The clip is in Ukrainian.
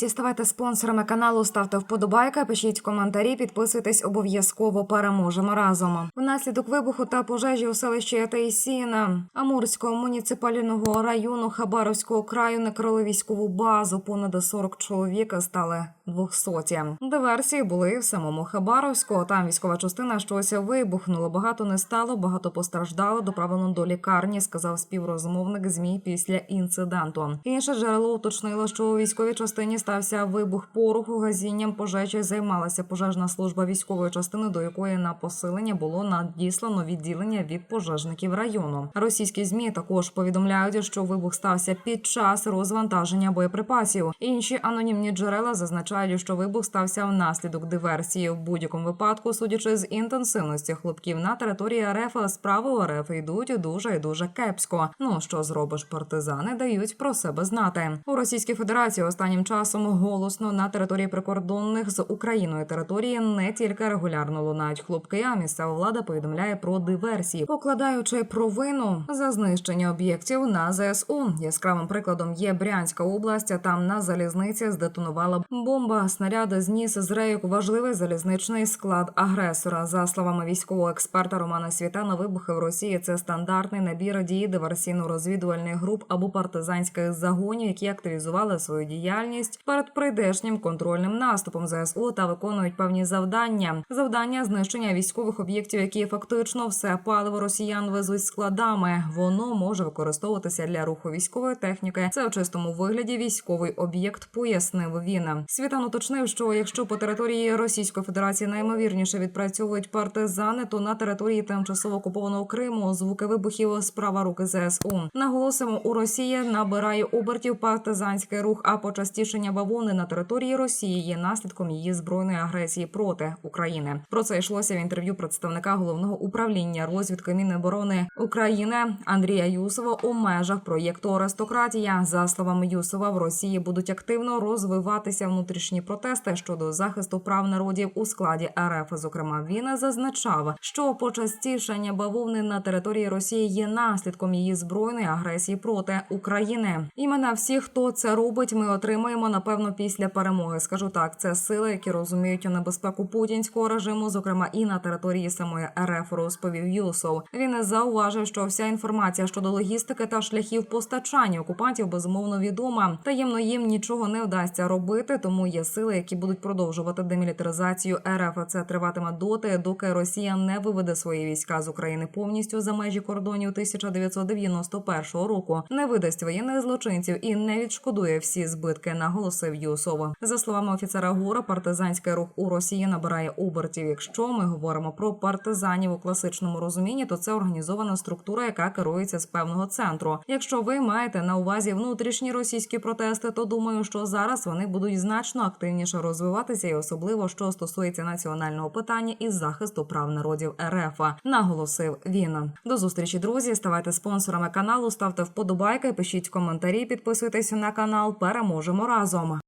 Друзі, ставайте спонсорами каналу, ставте вподобайка, пишіть коментарі, підписуйтесь обов'язково. Переможемо разом. Внаслідок вибуху та пожежі у селищі Атейсіна Амурського муніципального району Хабаровського краю накрили військову базу. Понад 40 чоловік стали 200. Диверсії були в самому Хабаровську. Там військова частина щось вибухнула. Багато не стало, багато постраждало. Доправлено до лікарні, сказав співрозмовник змі після інциденту. Інше джерело уточнило, що у військовій частині стався вибух пороху. Газінням пожежі займалася пожежна служба військової частини, до якої на посилення було надіслано відділення від пожежників району. Російські змі також повідомляють, що вибух стався під час розвантаження боєприпасів. Інші анонімні джерела зазначають, що вибух стався внаслідок диверсії. В будь-якому випадку, судячи з інтенсивності хлопків на території РФ, справи РФ йдуть дуже і дуже кепсько. Ну що зробиш, партизани дають про себе знати у Російській Федерації. Останнім часом голосно на території прикордонних з Україною території не тільки регулярно лунають хлопки, а місцева влада повідомляє про диверсії, покладаючи провину за знищення об'єктів на ЗСУ. Яскравим прикладом є Брянська область. Там на залізниці здетонувала бомба. Снаряди зніс з рейок важливий залізничний склад агресора. За словами військового експерта Романа Світана, вибухи в Росії це стандартний набір дій диверсійно-розвідувальних груп або партизанських загонів, які активізували свою діяльність перед прийдешнім контрольним наступом ЗСУ та виконують певні завдання. Завдання знищення військових об'єктів, які фактично все паливо росіян везуть складами. Воно може використовуватися для руху військової техніки. Це в чистому вигляді військовий об'єкт, пояснив він. Світан уточнив, що якщо по території Російської Федерації найімовірніше відпрацьовують партизани, то на території тимчасово окупованого Криму звуки вибухів справа руки ЗСУ. Наголосимо, у Росії набирає обертів партизанський рух, а почастішення бавовни на території Росії є наслідком її збройної агресії проти України. Про це йшлося в інтерв'ю представника головного управління розвідки Міноборони України Андрія Юсова у межах проєкту Аристократія. За словами Юсова, в Росії будуть активно розвиватися внутрішні протести щодо захисту прав народів у складі РФ. Зокрема, він зазначав, що почастішання бавовни на території Росії є наслідком її збройної агресії проти України. Імена всіх, хто це робить, ми отримаємо напевно після перемоги. Скажу так, це сили, які розуміють небезпеку путінського режиму, зокрема і на території самої РФ, розповів Юсов. Він зауважив, що вся інформація щодо логістики та шляхів постачання окупантів безумовно відома. Таємно їм нічого не вдасться робити, тому є сили, які будуть продовжувати демілітаризацію РФ. Це триватиме доти, доки Росія не виведе свої війська з України повністю за межі кордонів 1991 року, не видасть воєнних злочинців і не відшкодує всі збитки, наголосив Юсов. За словами офіцера Гура, партизанський рух у Росії набирає обертів. Якщо ми говоримо про партизанів у класичному розумінні, то це організована структура, яка керується з певного центру. Якщо ви маєте на увазі внутрішні російські протести, то думаю, що зараз вони будуть значно активніше розвиватися, і особливо що стосується національного питання і захисту прав народів РФ, наголосив він. До зустрічі, друзі. Ставайте спонсорами каналу, ставте вподобайки, пишіть коментарі, підписуйтесь на канал. Переможемо разом.